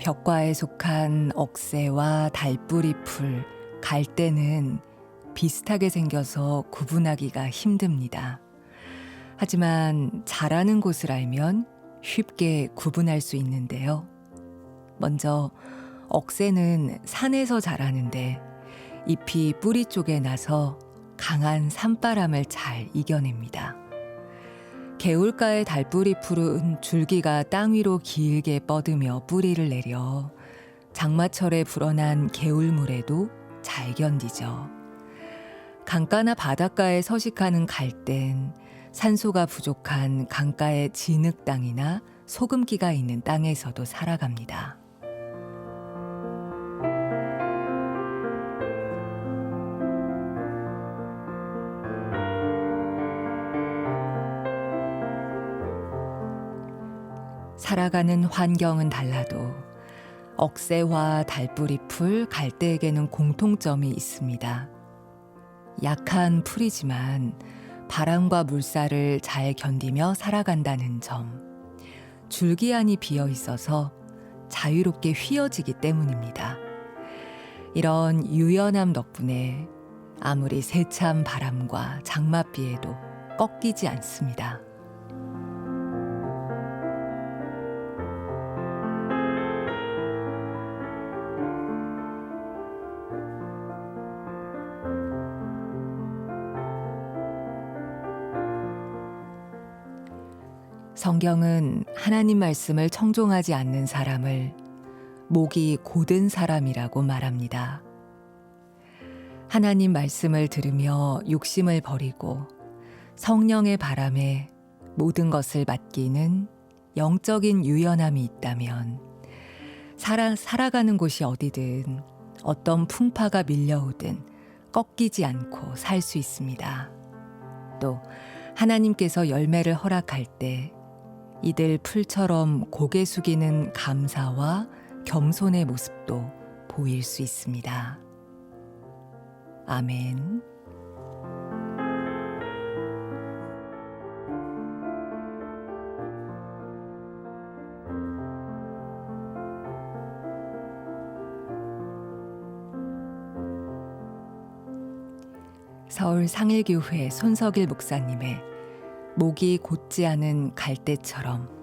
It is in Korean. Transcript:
벽과에 속한 억새와 달뿌리 풀, 갈대는 비슷하게 생겨서 구분하기가 힘듭니다. 하지만 자라는 곳을 알면 쉽게 구분할 수 있는데요. 먼저 억새는 산에서 자라는데 잎이 뿌리 쪽에 나서 강한 산바람을 잘 이겨냅니다. 개울가의 달뿌리 풀은 줄기가 땅 위로 길게 뻗으며 뿌리를 내려 장마철에 불어난 개울물에도 잘 견디죠. 강가나 바닷가에 서식하는 갈대는 산소가 부족한 강가의 진흙 땅이나 소금기가 있는 땅에서도 살아갑니다. 살아가는 환경은 달라도 억새와 달뿌리풀, 갈대에게는 공통점이 있습니다. 약한 풀이지만 바람과 물살을 잘 견디며 살아간다는 점. 줄기안이 비어 있어서 자유롭게 휘어지기 때문입니다. 이런 유연함 덕분에 아무리 세찬 바람과 장맛비에도 꺾이지 않습니다. 성경은 하나님 말씀을 청종하지 않는 사람을 목이 고든 사람이라고 말합니다. 하나님 말씀을 들으며 욕심을 버리고 성령의 바람에 모든 것을 맡기는 영적인 유연함이 있다면 살아, 살아가는 곳이 어디든 어떤 풍파가 밀려오든 꺾이지 않고 살 수 있습니다. 또 하나님께서 열매를 허락할 때 이들 풀처럼 고개 숙이는 감사와 겸손의 모습도 보일 수 있습니다. 아멘. 서울 상일교회 손석일 목사님의 목이 곧지 않은 갈대처럼